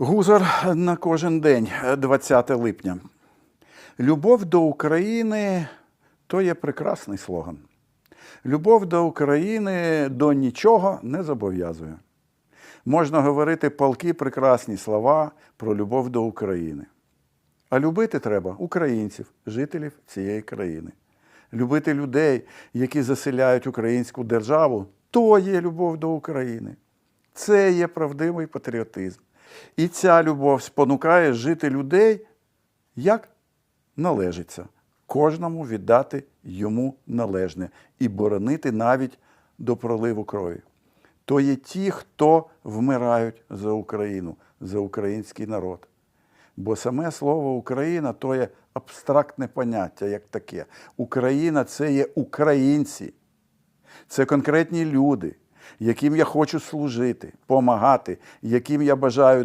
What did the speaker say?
Гузар на кожен день, 20 липня. Любов до України то є прекрасний слоган. Любов до України до нічого не зобов'язує. Можна говорити палки прекрасні слова про любов до України. А любити треба українців, жителів цієї країни. Любити людей, які заселяють українську державу, то є любов до України. Це є правдивий патріотизм. І ця любов спонукає жити людей, як належиться, кожному віддати йому належне і боронити навіть до проливу крові. То є ті, хто вмирають за Україну, за український народ. Бо саме слово Україна то є абстрактне поняття, як таке. Україна це є українці, це конкретні люди, яким я хочу служити, помагати, яким я бажаю